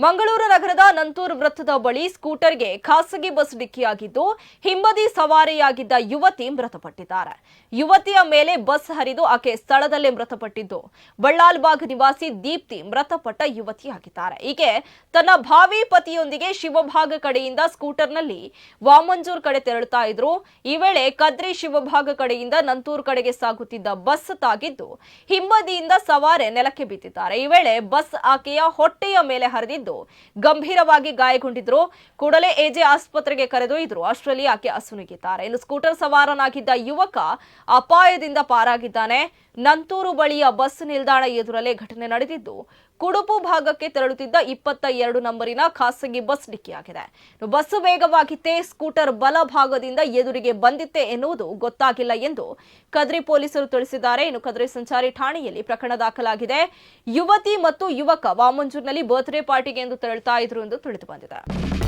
ಮಂಗಳೂರು ನಗರದ ನಂತೂರು ವೃತ್ತದ ಬಳಿ ಸ್ಕೂಟರ್ಗೆ ಖಾಸಗಿ ಬಸ್ ಡಿಕ್ಕಿಯಾಗಿದ್ದು, ಹಿಂಬದಿ ಸವಾರಿಯಾಗಿದ್ದ ಯುವತಿ ಮೃತಪಟ್ಟಿದ್ದಾರೆ. ಯುವತಿಯ ಮೇಲೆ ಬಸ್ ಹರಿದು ಆಕೆ ಸ್ಥಳದಲ್ಲೇ ಮೃತಪಟ್ಟಿದ್ದು. ಬಳ್ಳಾಲ್ಬಾಗ್ ನಿವಾಸಿ ದೀಪ್ತಿ ಮೃತಪಟ್ಟ ಯುವತಿಯಾಗಿದ್ದಾರೆ. ಈಕೆ ತನ್ನ ಭಾವಿ ಪತಿಯೊಂದಿಗೆ ಶಿವಭಾಗ ಕಡೆಯಿಂದ ಸ್ಕೂಟರ್ನಲ್ಲಿ ವಾಮಂಜೂರ್ ಕಡೆ ತೆರಳುತ್ತಾ ಇದ್ರು ಈ ವೇಳೆ ಕದ್ರಿ ಶಿವಭಾಗ ಕಡೆಯಿಂದ ನಂತೂರು ಕಡೆಗೆ ಸಾಗುತ್ತಿದ್ದ ಬಸ್ ತಾಗಿದ್ದು, ಹಿಂಬದಿಯಿಂದ ಸವಾರೆ ನೆಲಕ್ಕೆ ಬಿದ್ದಿದ್ದಾರೆ. ಈ ವೇಳೆ ಬಸ್ ಆಕೆಯ ಹೊಟ್ಟೆಯ ಮೇಲೆ ಹರಿದಿದ್ದು ಗಂಭೀರವಾಗಿ ಗಾಯಗೊಂಡಿದ್ರು. ಕೂಡಲೇ ಎಜೆ ಆಸ್ಪತ್ರೆಗೆ ಕರೆದೊಯ್ದರು. ಅಷ್ಟರಲ್ಲಿ ಆಕೆ ಅಸುನುಗಿದ್ದಾರೆ ಇನ್ನು ಸ್ಕೂಟರ್ ಸವಾರನಾಗಿದ್ದ ಯುವಕ ಅಪಾಯದಿಂದ ಪಾರಾಗಿದ್ದಾನೆ. ನಂತೂರು ಬಳಿಯ ಬಸ್ ನಿಲ್ದಾಣ ಎದುರಲ್ಲೇ ಘಟನೆ ನಡೆದಿದ್ದು, ಕುಡುಪು ಭಾಗಕ್ಕೆ ತೆರಳುತ್ತಿದ್ದ ಇಪ್ಪತ್ತ ಎರಡು ನಂಬರಿನ ಖಾಸಗಿ ಬಸ್ ಡಿಕ್ಕಿಯಾಗಿದೆ. ಬಸ್ ವೇಗವಾಗಿತ್ತೇ ಸ್ಕೂಟರ್ ಬಲ ಭಾಗದಿಂದ ಎದುರಿಗೆ ಬಂದಿತ್ತೆ ಎನ್ನುವುದು ಗೊತ್ತಾಗಿಲ್ಲ ಎಂದು ಕದ್ರಿ ಪೊಲೀಸರು ತಿಳಿಸಿದ್ದಾರೆ. ಇನ್ನು ಕದ್ರಿ ಸಂಚಾರಿ ಠಾಣೆಯಲ್ಲಿ ಪ್ರಕರಣ ದಾಖಲಾಗಿದೆ. ಯುವತಿ ಮತ್ತು ಯುವಕ ವಾಮಂಜೂರ್ನಲ್ಲಿ ಬರ್ತ್ಡೇ ಎಂದು ತೆರಳುತ್ತಾ ಇದ್ರು ಎಂದು ತಿಳಿದು ಬಂದಿದೆ.